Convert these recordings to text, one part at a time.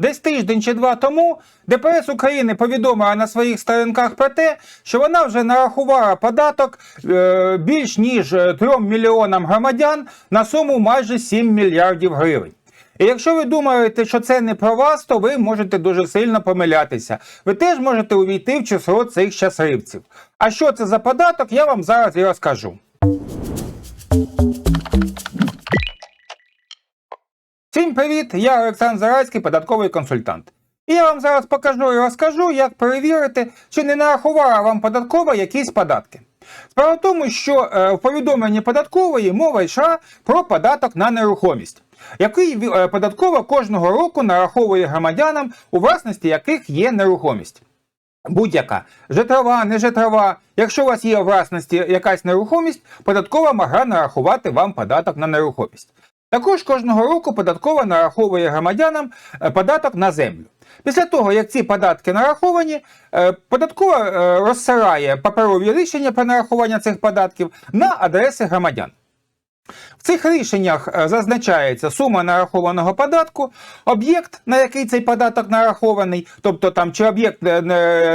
Десь тиждень чи два тому ДПС України повідомила на своїх сторінках про те, що вона вже нарахувала податок е, більш ніж е, 3 мільйонам громадян на суму майже 7 мільярдів гривень. І якщо ви думаєте, що це не про вас, то ви можете дуже сильно помилятися. Ви теж можете увійти в число цих щасливців. А що це за податок, я вам зараз і розкажу. Всім привіт! Я Олександр Зарайський, податковий консультант. І я вам зараз покажу і розкажу, як перевірити, чи не нарахувала вам податкова якісь податки. Справа в тому, що е, в повідомленні податкової мова йшла про податок на нерухомість, який е, податкова кожного року нараховує громадянам, у власності яких є нерухомість. Будь-яка житлова, не житлова. Якщо у вас є у власності якась нерухомість, податкова могла нарахувати вам податок на нерухомість. Також кожного року податкова нараховує громадянам е, податок на землю. Після того, як ці податки нараховані, е, податкова е, розсирає паперові рішення про нарахування цих податків на адреси громадян. В цих рішеннях зазначається сума нарахованого податку, об'єкт, на який цей податок нарахований, тобто там чи об'єкт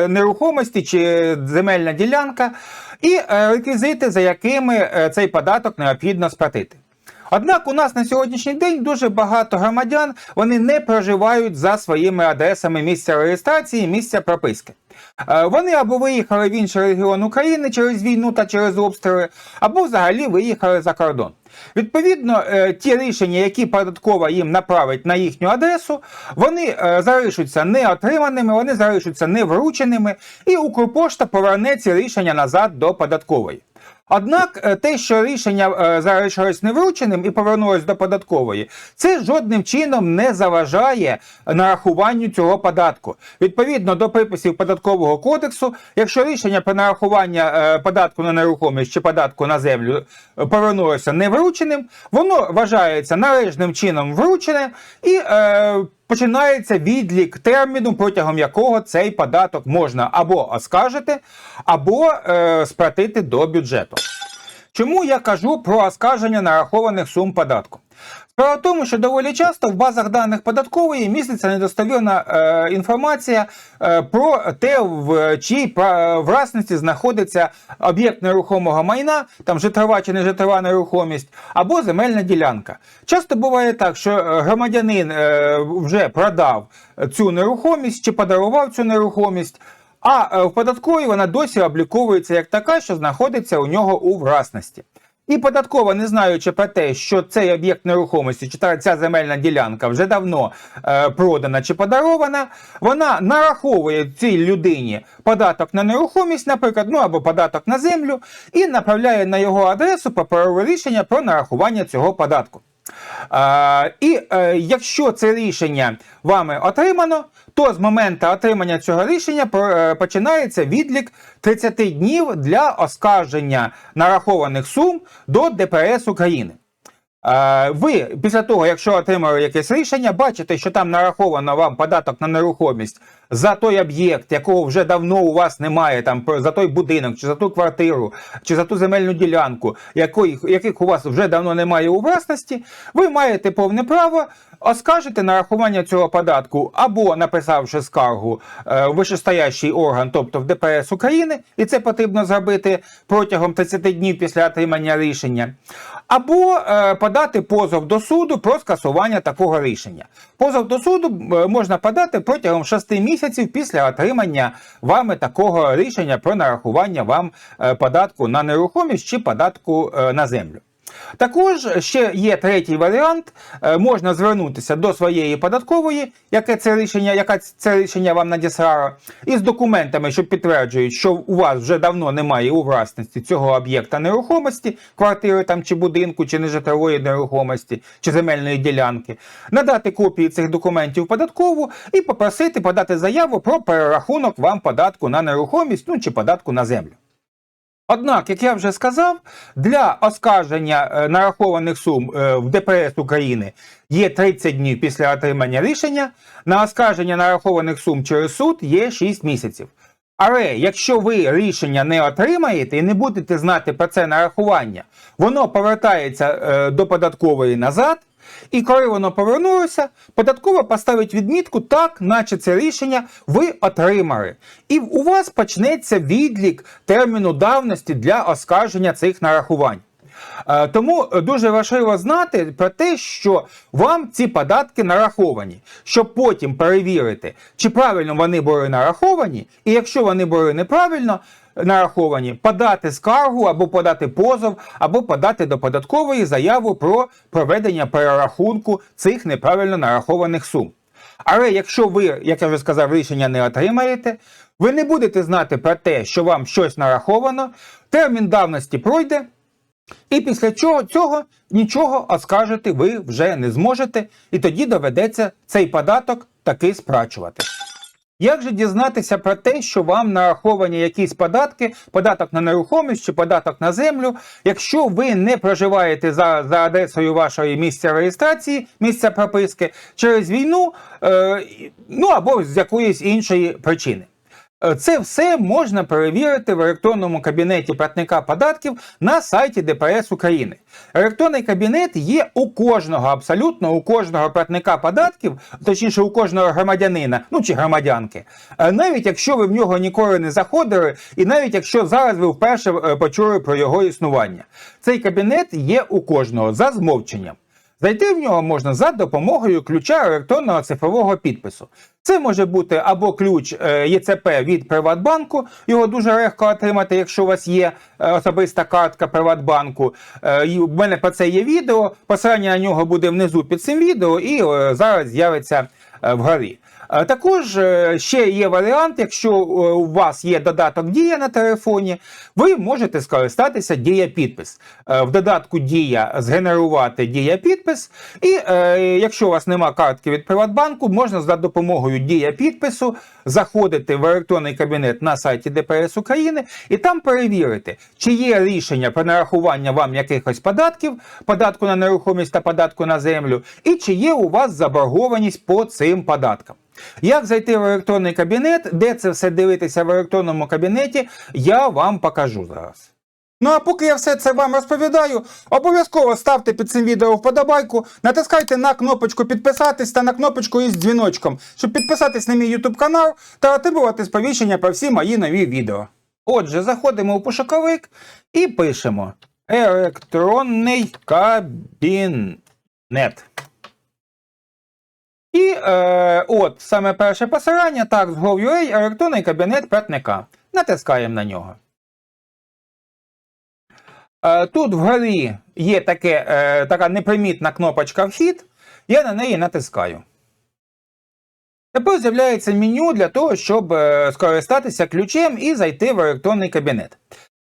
нерухомості, чи земельна ділянка, і реквізити, за якими цей податок необхідно сплатити. Однак у нас на сьогоднішній день дуже багато громадян вони не проживають за своїми адресами місця реєстрації, місця прописки. Е, Вони або виїхали в інший регіон України через війну та через обстріли, або взагалі виїхали за кордон. Відповідно, е, ті рішення, які податкова їм направить на їхню адресу, вони е, залишаться не отриманими, вони залишаться не врученими, і Укрпошта поверне ці рішення назад до податкової. Однак е, те, що рішення е, залишилось неврученим і повернулось до податкової, це жодним чином не заважає нарахуванню цього податку. Відповідно до приписів податкового кодексу, якщо рішення про нарахування е, податку на нерухомість чи податку на землю повернулося неврученим, воно вважається належним чином вручене і починається відлік терміну, протягом якого цей податок можна або оскаржити, або е, сплатити до бюджету. Чому я кажу про оскарження нарахованих сум податку? Справа в тому, що доволі часто в базах даних податкової міститься недостовірна е, інформація е, про те, в пра- власності знаходиться об'єкт нерухомого майна, там житлова чи нежитлова нерухомість, або земельна ділянка. Часто буває так, що е, громадянин е, вже продав цю нерухомість чи подарував цю нерухомість. А е, в податковій вона досі обліковується як така, що знаходиться у нього у власності. І податкова, не знаючи про те, що цей об'єкт нерухомості, чи ця земельна ділянка вже давно е, продана чи подарована, вона нараховує цій людині податок на нерухомість, наприклад, ну або податок на землю, і направляє на його адресу паперове рішення про нарахування цього податку. Е, і е, якщо це рішення вами отримано, то з моменту отримання цього рішення е, починається відлік 30 днів для оскарження нарахованих сум до ДПС України. Ви після того, якщо отримали якесь рішення, бачите, що там нараховано вам податок на нерухомість за той об'єкт, якого вже давно у вас немає, там за той будинок, чи за ту квартиру, чи за ту земельну ділянку, якої, яких у вас вже давно немає у власності, ви маєте повне право оскаржити нарахування цього податку або написавши скаргу е, в вищестоящий орган, тобто в ДПС України, і це потрібно зробити протягом 30 днів після отримання рішення, або е, подати позов до суду про скасування такого рішення. Позов до суду е, можна подати протягом 6 місяців після отримання вами такого рішення про нарахування вам е, податку на нерухомість чи податку е, на землю. Також ще є третій варіант. Е, Можна звернутися до своєї податкової, яке це рішення, яка це рішення вам надіслала, із документами, що підтверджують, що у вас вже давно немає у власності цього об'єкта нерухомості, квартири там чи будинку, чи нежитлової нерухомості, чи земельної ділянки, надати копії цих документів податкову і попросити подати заяву про перерахунок вам податку на нерухомість, ну чи податку на землю. Однак, як я вже сказав, для оскарження е, нарахованих сум е, в ДПС України є 30 днів після отримання рішення. На оскарження нарахованих сум через суд є 6 місяців. Але якщо ви рішення не отримаєте і не будете знати про це нарахування, воно повертається е, до податкової назад. І коли воно повернулося, податкова поставить відмітку так, наче це рішення ви отримали. І у вас почнеться відлік терміну давності для оскарження цих нарахувань. Е, Тому дуже важливо знати про те, що вам ці податки нараховані, щоб потім перевірити, чи правильно вони були нараховані, і якщо вони були неправильно нараховані, подати скаргу або подати позов, або подати до податкової заяву про проведення перерахунку цих неправильно нарахованих сум. Але якщо ви, як я вже сказав, рішення не отримаєте, ви не будете знати про те, що вам щось нараховано, термін давності пройде, і після чого цього нічого оскаржити ви вже не зможете, і тоді доведеться цей податок таки сплачувати. Як же дізнатися про те, що вам нараховані якісь податки, податок на нерухомість чи податок на землю, якщо ви не проживаєте за, за адресою вашої місця реєстрації, місця прописки через війну, е, ну або з якоїсь іншої причини? Е, Це все можна перевірити в електронному кабінеті платника податків на сайті ДПС України. Електронний кабінет є у кожного, абсолютно у кожного платника податків, точніше у кожного громадянина, ну чи громадянки. Е, Навіть якщо ви в нього ніколи не заходили, і навіть якщо зараз ви вперше е, почули про його існування. Цей кабінет є у кожного за змовченням. Зайти в нього можна за допомогою ключа електронного цифрового підпису. Це може бути або ключ е, ЄЦП від Приватбанку, його дуже легко отримати, якщо у вас є е, особиста картка Приватбанку. Е, У мене про це є відео. Посилання на нього буде внизу під цим відео, і е, зараз з'явиться в вгорі. Е, Також е, ще є варіант, якщо е, у вас є додаток Дія на телефоні, ви можете скористатися Дія підпис. В додатку Дія згенерувати Дія підпис, і якщо у вас нема картки від Приватбанку, можна за допомогою Дія підпису заходити в електронний кабінет на сайті ДПС України і там перевірити, чи є рішення про нарахування вам якихось податків, податку на нерухомість та податку на землю, і чи є у вас заборгованість по цим податкам. Як зайти в електронний кабінет, де це все дивитися в електронному кабінеті, я вам покажу зараз. Ну а поки я все це вам розповідаю, обов'язково ставте під цим відео вподобайку, натискайте на кнопочку підписатись та на кнопочку із дзвіночком, щоб підписатись на мій YouTube канал та отримувати сповіщення про всі мої нові відео. Отже, заходимо у пошуковик і пишемо електронний кабінет. І е, от саме перше посилання, так, з Gov.ua, електронний кабінет платника. Натискаємо на нього. Е, тут вгорі є таке, е, така непримітна кнопочка Вхід. Я на неї натискаю. Тепер з'являється меню для того, щоб е, скористатися ключем і зайти в електронний кабінет.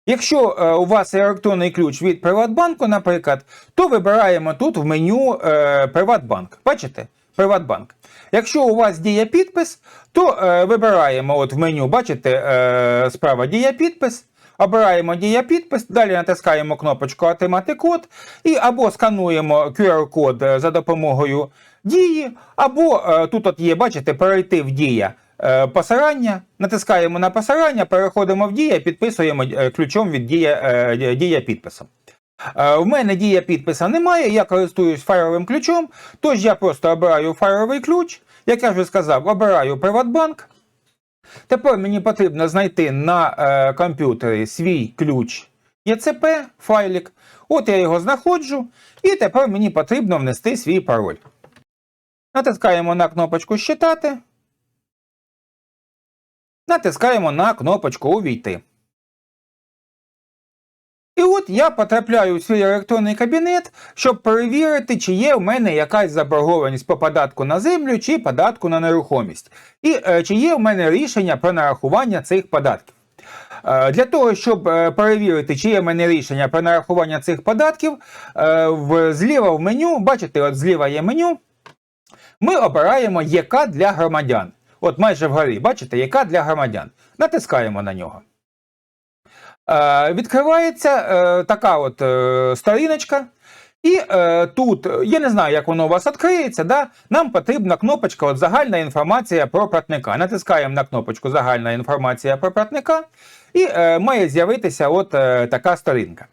Якщо е, у вас електронний ключ від Приватбанку, наприклад, то вибираємо тут в меню е, Приватбанк. Бачите? Приватбанк. Якщо у вас діє підпис, то е, вибираємо от в меню, бачите, е, справа діє підпис. Обираємо дія підпис, далі натискаємо кнопочку Отримати код і або скануємо QR-код е, за допомогою дії, або е, тут от є, бачите, перейти в дія е, посилання, натискаємо на посилання, переходимо в дія, підписуємо е, ключом від дія, е, дія підписом. Е, В мене дія підписа немає, я користуюсь файловим ключом, тож я просто обираю файловий ключ, як я вже сказав, обираю Приватбанк. Тепер мені потрібно знайти на е, комп'ютері свій ключ ЄЦП файлик. От я його знаходжу, і тепер мені потрібно внести свій пароль. Натискаємо на кнопочку Считати. Натискаємо на кнопочку Увійти. І от я потрапляю у свій електронний кабінет, щоб перевірити, чи є в мене якась заборгованість по податку на землю чи податку на нерухомість. І е, чи є в мене рішення про нарахування цих податків. Е, Для того, щоб е, перевірити, чи є в мене рішення про нарахування цих податків, е, зліва в меню, бачите, от зліва є меню, ми обираємо ЄК для громадян. От майже вгорі, бачите, ЄК для громадян. Натискаємо на нього. Е, Відкривається е, така от е, сторіночка, І е, тут, я не знаю, як воно у вас відкриється, да? нам потрібна кнопочка от, Загальна інформація про платника. Натискаємо на кнопочку Загальна інформація про платника, і е, має з'явитися от е, така сторінка.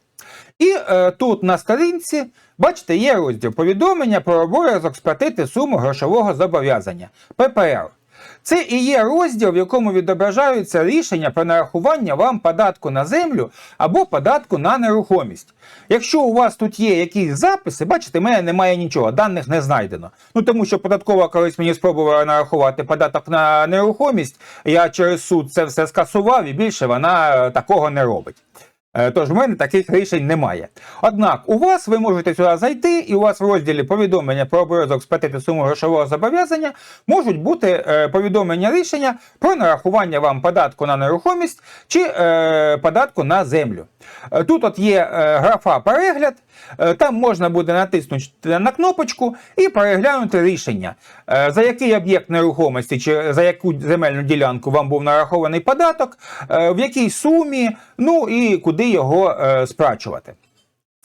І е, тут на сторінці, бачите, є розділ повідомлення про обов'язок сплатити суму грошового зобов'язання ППР. Це і є розділ, в якому відображаються рішення про нарахування вам податку на землю або податку на нерухомість. Якщо у вас тут є якісь записи, бачите, в мене немає нічого, даних не знайдено. Ну тому що податкова колись мені спробувала нарахувати податок на нерухомість, я через суд це все скасував і більше вона такого не робить. Е, Тож в мене таких рішень немає. Однак у вас ви можете сюди зайти, і у вас в розділі повідомлення про обов'язок сплатити суму грошового зобов'язання можуть бути е, повідомлення рішення про нарахування вам податку на нерухомість чи е, податку на землю. Тут от є графа перегляд, там можна буде натиснути на кнопочку і переглянути рішення, е, за який об'єкт нерухомості чи за яку земельну ділянку вам був нарахований податок, е, в якій сумі, ну і куди його е, сплачувати.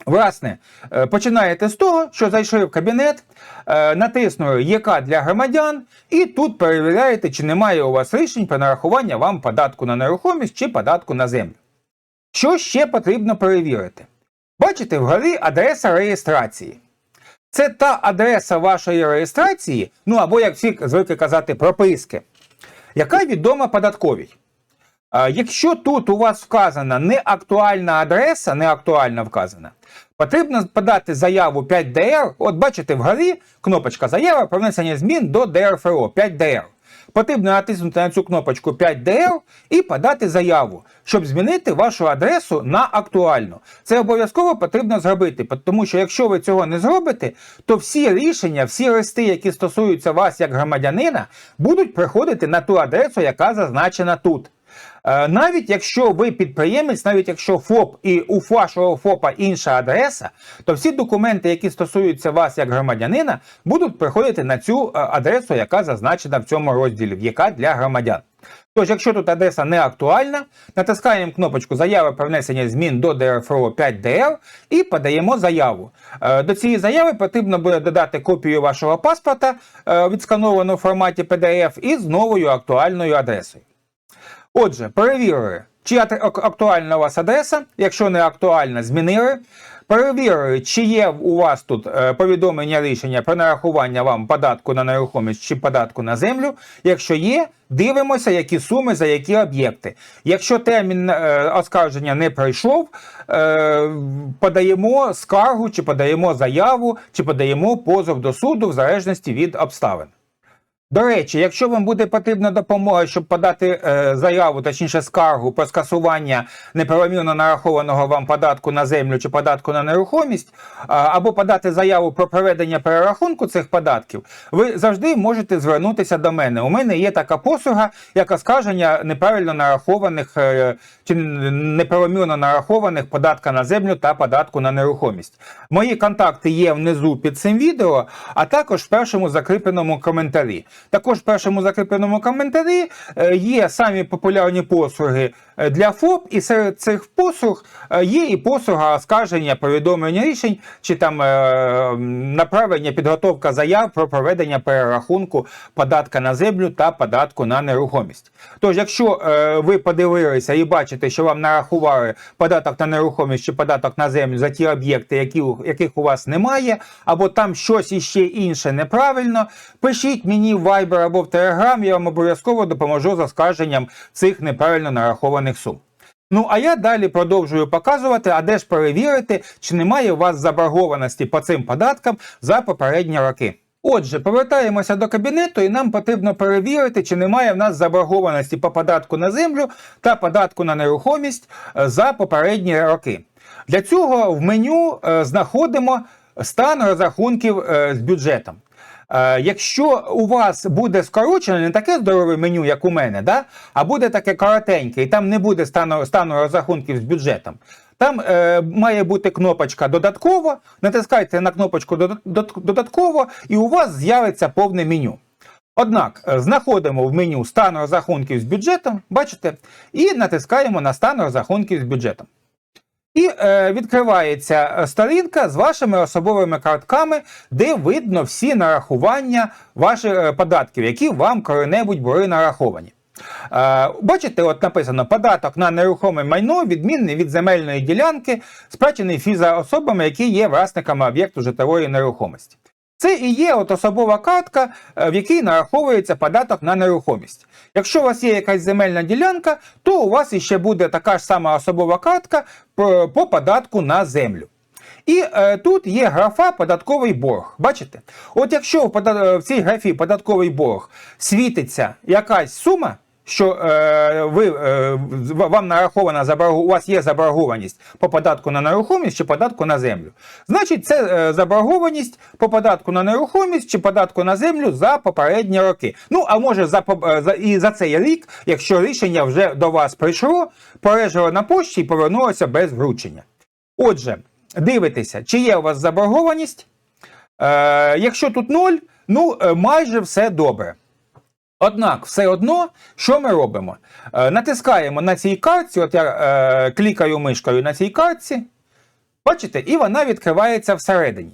Власне, е, починаєте з того, що зайшли в кабінет, е, натиснули ЄК для громадян, і тут перевіряєте, чи немає у вас рішень про нарахування вам податку на нерухомість чи податку на землю. Що ще потрібно перевірити? Бачите вгорі адреса реєстрації. Це та адреса вашої реєстрації, ну або, як всі звикли казати, прописки, яка відома податковій. Якщо тут у вас вказана неактуальна адреса, неактуальна вказана, потрібно подати заяву 5DR. От бачите, вгорі кнопочка заява про внесення змін до ДРФО 5DR. Потрібно натиснути на цю кнопочку 5DR і подати заяву, щоб змінити вашу адресу на актуальну. Це обов'язково потрібно зробити, тому що якщо ви цього не зробите, то всі рішення, всі листи, які стосуються вас як громадянина, будуть приходити на ту адресу, яка зазначена тут. Е, Навіть якщо ви підприємець, навіть якщо ФОП і у вашого ФОПа інша адреса, то всі документи, які стосуються вас як громадянина, будуть приходити на цю е, адресу, яка зазначена в цьому розділі, яка для громадян. Тож, якщо тут адреса не актуальна, натискаємо кнопочку Заяви про внесення змін до ДРФО 5DR і подаємо заяву. Е, До цієї заяви потрібно буде додати копію вашого паспорта, відскановану в форматі PDF, із новою актуальною адресою. Отже, перевірили, чи актуальна у вас адреса. Якщо не актуальна, змінили. Перевірили, чи є у вас тут е, повідомлення рішення про нарахування вам податку на нерухомість чи податку на землю. Якщо є, дивимося, які суми за які об'єкти. Якщо термін е, оскарження не пройшов, е, подаємо скаргу, чи подаємо заяву, чи подаємо позов до суду в залежності від обставин. До речі, якщо вам буде потрібна допомога, щоб подати е, заяву, точніше скаргу про скасування неправомірно нарахованого вам податку на землю чи податку на нерухомість, а, або подати заяву про проведення перерахунку цих податків, ви завжди можете звернутися до мене. У мене є така послуга, як оскарження неправильно нарахованих е, чи неправомірно нарахованих податка на землю та податку на нерухомість. Мої контакти є внизу під цим відео, а також в першому закріпленому коментарі. Також в першому закріпленому коментарі е, є самі популярні послуги для ФОП, і серед цих послуг е, є і послуга оскарження повідомлення рішень чи там е, направлення підготовка заяв про проведення перерахунку податка на землю та податку на нерухомість. Тож, якщо е, ви подивилися і бачите, що вам нарахували податок на нерухомість чи податок на землю за ті об'єкти, які, яких у вас немає, або там щось іще інше неправильно, пишіть мені в Viber або в Telegram, я вам обов'язково допоможу з оскарженням цих неправильно нарахованих сум. Ну а я далі продовжую показувати, а де ж перевірити, чи немає у вас заборгованості по цим податкам за попередні роки. Отже, повертаємося до кабінету, і нам потрібно перевірити, чи немає в нас заборгованості по податку на землю та податку на нерухомість е, за попередні роки. Для цього в меню е, знаходимо стан розрахунків е, з бюджетом. Е, Якщо у вас буде скорочене не таке здорове меню, як у мене, да? а буде таке коротеньке, і там не буде стану, стану розрахунків з бюджетом. Там е, має бути кнопочка додатково. Натискайте на кнопочку «Додат- додат- додатково, і у вас з'явиться повне меню. Однак е, знаходимо в меню стан розрахунків з бюджетом, бачите, і натискаємо на стан розрахунків з бюджетом. І е, відкривається е, сторінка з вашими особовими картками, де видно всі нарахування ваших е, податків, які вам коли-небудь були нараховані. Е, бачите, от написано податок на нерухоме майно відмінний від земельної ділянки, сплачений фізоособами, які є власниками об'єкту житлової нерухомості. Це і є от особова картка, е, в якій нараховується податок на нерухомість. Якщо у вас є якась земельна ділянка, то у вас іще буде така ж сама особова картка по, по податку на землю. І е, тут є графа податковий борг. Бачите? От якщо в, в цій графі податковий борг світиться якась сума, що е, ви, е, вам нарахована заборгу, у вас є заборгованість по податку на нерухомість чи податку на землю. Значить, це е, заборгованість по податку на нерухомість чи податку на землю за попередні роки. Ну, а може за, е, за, і за цей рік, якщо рішення вже до вас прийшло, пережило на пошті і повернулося без вручення. Отже, дивитеся, чи є у вас заборгованість. Е, якщо тут ноль, ну е, майже все добре. Однак, все одно, що ми робимо? Е, натискаємо на цій картці, от я е, клікаю мишкою на цій картці, бачите, і вона відкривається всередині.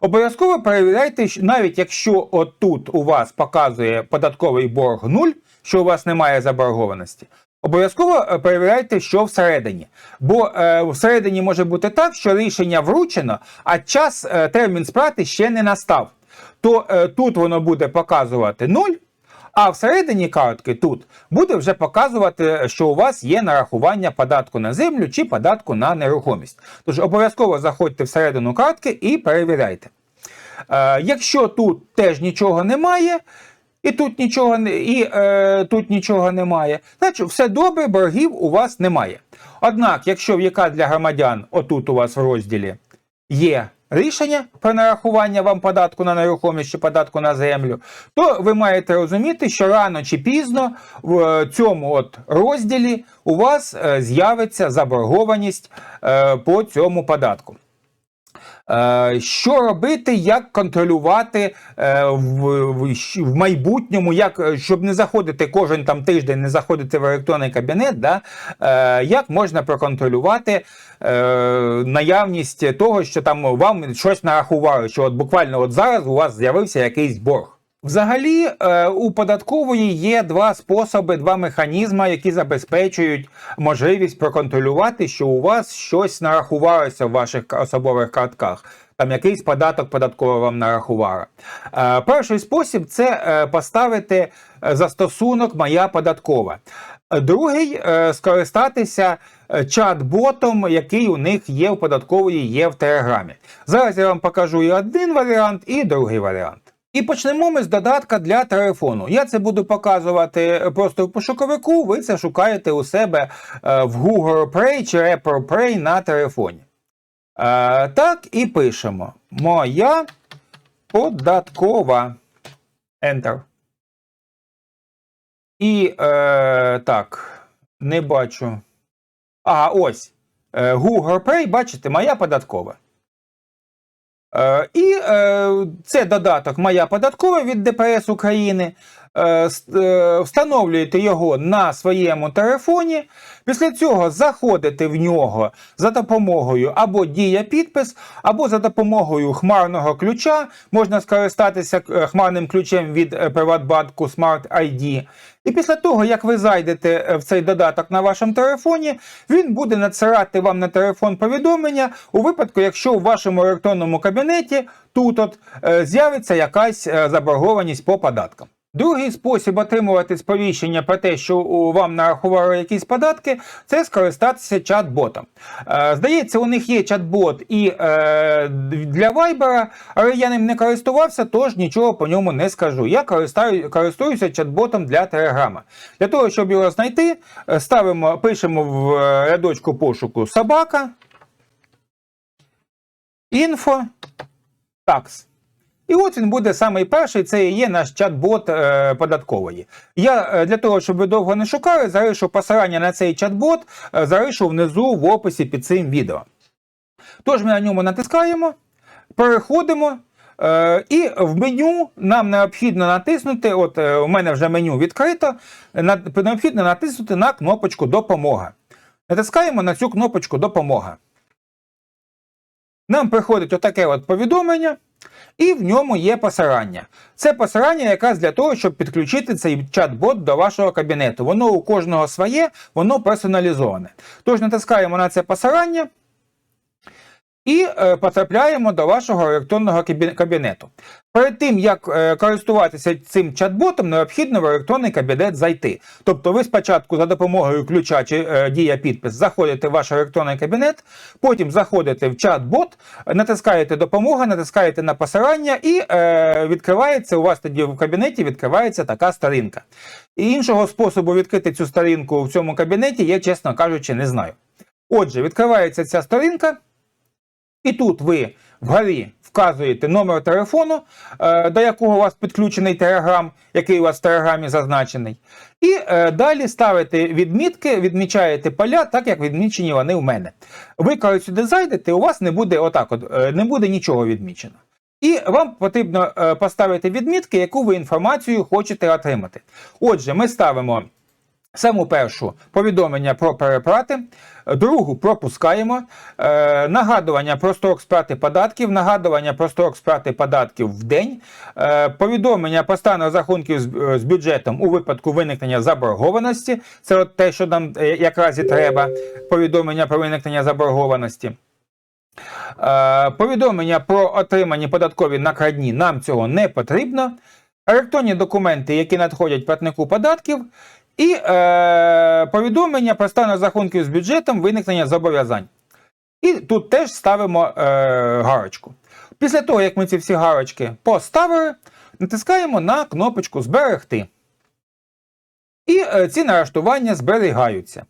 Обов'язково перевіряйте, навіть якщо отут у вас показує податковий борг 0, що у вас немає заборгованості, обов'язково е, перевіряйте, що всередині. Бо е, всередині може бути так, що рішення вручено, а час е, термін сплати ще не настав. То е, тут воно буде показувати 0, а всередині картки тут буде вже показувати, що у вас є нарахування податку на землю чи податку на нерухомість. Тож обов'язково заходьте всередину картки і перевіряйте. Е, якщо тут теж нічого немає, і тут нічого і е, тут нічого немає, значить все добре, боргів у вас немає. Однак, якщо в яка для громадян, отут у вас в розділі є рішення про нарахування вам податку на нерухомість чи податку на землю, то ви маєте розуміти, що рано чи пізно в цьому от розділі у вас е, з'явиться заборгованість е, по цьому податку. Е, Що робити, як контролювати е, в, майбутньому, як, е, щоб не заходити кожен там тиждень, не заходити в електронний кабінет, да, як можна проконтролювати наявність того, що там вам щось нарахували, що от буквально от зараз у вас з'явився якийсь борг. Взагалі, е, у податкової є два способи, два механізми, які забезпечують можливість проконтролювати, що у вас щось нарахувалося в ваших особових картках. Там якийсь податок податково вам нарахувала. Е, Перший спосіб це е, поставити застосунок Моя податкова. Другий скористатися чат-ботом, який у них є в податкової, є в Телеграмі. Зараз я вам покажу і один варіант, і другий варіант. І почнемо ми з додатка для телефону. Я це буду показувати просто в пошуковику. Ви це шукаєте у себе е, в Google Play чи Apple Play на телефоні. Е, Так і пишемо. Моя податкова. Enter. І е, так, не бачу. Ага, ось. Е, Google Play, бачите, моя податкова. Е, І е, це додаток Моя податкова від ДПС України. Е, е, Встановлюєте його на своєму телефоні. Після цього заходите в нього за допомогою або дія підпис, або за допомогою хмарного ключа. Можна скористатися е, хмарним ключем від Приватбанку Smart ID. І після того, як ви зайдете в цей додаток на вашому телефоні, він буде надсилати вам на телефон повідомлення у випадку, якщо в вашому електронному кабінеті тут от з'явиться якась заборгованість по податкам. Другий спосіб отримувати сповіщення про те, що вам нарахували якісь податки, це скористатися чат-ботом. Е, Здається, у них є чат-бот і е, для Viber, але я ним не користувався, тож нічого по ньому не скажу. Я користуюся чат-ботом для Телеграма. Для того, щоб його знайти, е, ставимо, пишемо в рядочку пошуку собака, інфо, такс. І от він буде самий перший, це і є наш чат-бот е, податкової. Я е, для того, щоб ви довго не шукали, залишу посилання на цей чат-бот, е, залишу внизу в описі під цим відео. Тож ми на ньому натискаємо, переходимо. Е, і в меню нам необхідно натиснути. От е, у мене вже меню відкрито. на- необхідно натиснути на кнопочку Допомога. Натискаємо на цю кнопочку Допомога. нам приходить отаке от повідомлення, і в ньому є посилання. Це посилання якраз для того, щоб підключити цей чат-бот до вашого кабінету. Воно у кожного своє, воно персоналізоване. Тож натискаємо на це посилання. І е, потрапляємо до вашого електронного кабінету. Перед тим, як е, користуватися цим чат-ботом, необхідно в електронний кабінет зайти. Тобто ви спочатку за допомогою ключа чи е, дія підпис заходите в ваш електронний кабінет, потім заходите в чат-бот, натискаєте допомога, натискаєте на посилання і відкривається у вас тоді в кабінеті відкривається така сторінка. І іншого способу відкрити цю сторінку в цьому кабінеті я, чесно кажучи, не знаю. Отже, відкривається ця сторінка. І тут ви вгорі вказуєте номер телефону, е, до якого у вас підключений Telegram, який у вас в Телеграмі зазначений. І е, далі ставите відмітки, відмічаєте поля, так як відмічені вони в мене. Ви, коли сюди зайдете, у вас не буде отак, от, е, не буде нічого відмічено. І вам потрібно поставити відмітки, яку ви інформацію хочете отримати. Отже, ми ставимо Саму першу повідомлення про переплати, другу пропускаємо, е, нагадування про строк сплати податків, нагадування про строк сплати податків в день, е, повідомлення про стан розрахунків з, е, з бюджетом у випадку виникнення заборгованості. Це от те, що нам е, якраз і треба, повідомлення про виникнення заборгованості. Е, повідомлення про отримані податкові накладні нам цього не потрібно. Електронні документи, які надходять платнику податків, і е, повідомлення про стан розрахунків з бюджетом виникнення зобов'язань. І тут теж ставимо е, галочку. Після того, як ми ці всі галочки поставили, натискаємо на кнопочку Зберегти. І е, ці налаштування зберігаються.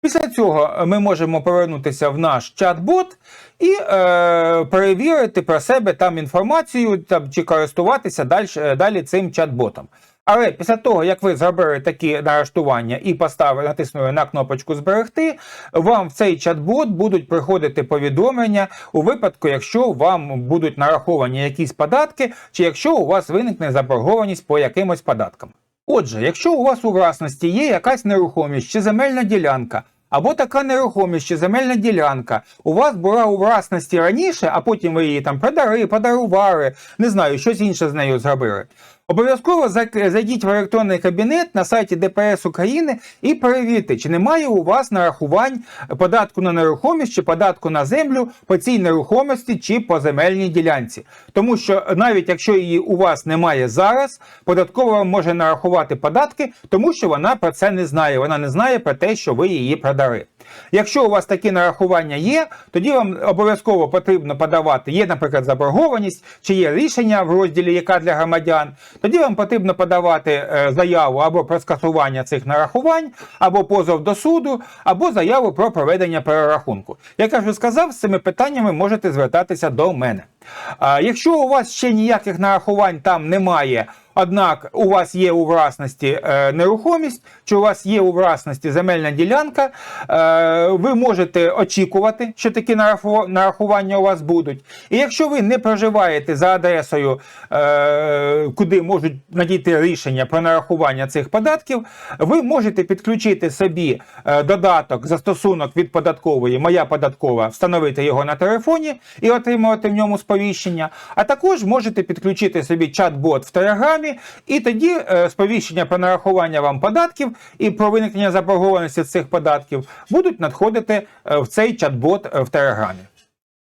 Після цього ми можемо повернутися в наш чат-бот і е, перевірити про себе там інформацію там, чи користуватися далі, далі цим чат-ботом. Але після того, як ви зробили такі налаштування і поставили, натиснули на кнопочку Зберегти, вам в цей чат-бот будуть приходити повідомлення у випадку, якщо вам будуть нараховані якісь податки, чи якщо у вас виникне заборгованість по якимось податкам. Отже, якщо у вас у власності є якась нерухомість чи земельна ділянка, або така нерухомість чи земельна ділянка у вас була у власності раніше, а потім ви її там продали, подарували, не знаю, щось інше з нею зробили. Обов'язково зайдіть в електронний кабінет на сайті ДПС України і перевірте, чи немає у вас нарахувань податку на нерухомість чи податку на землю по цій нерухомості чи по земельній ділянці. Тому що навіть якщо її у вас немає зараз, податкова може нарахувати податки, тому що вона про це не знає. Вона не знає про те, що ви її продали. Якщо у вас такі нарахування є, тоді вам обов'язково потрібно подавати, є, наприклад, заборгованість, чи є рішення в розділі яка для громадян, тоді вам потрібно подавати е, заяву або про скасування цих нарахувань, або позов до суду, або заяву про проведення перерахунку. Як я вже сказав, з цими питаннями можете звертатися до мене. Якщо у вас ще ніяких нарахувань там немає, однак у вас є у власності е, нерухомість, чи у вас є у власності земельна ділянка, е, ви можете очікувати, що такі нарахування у вас будуть. І якщо ви не проживаєте за адресою, е, куди можуть надійти рішення про нарахування цих податків, ви можете підключити собі додаток, застосунок від податкової, моя податкова, встановити його на телефоні і отримувати в ньому сповіщення. А також можете підключити собі чат-бот в Телеграмі, і тоді е, сповіщення про нарахування вам податків і про виникнення заборгованості цих податків будуть надходити е, в цей чат-бот е, в Телеграмі.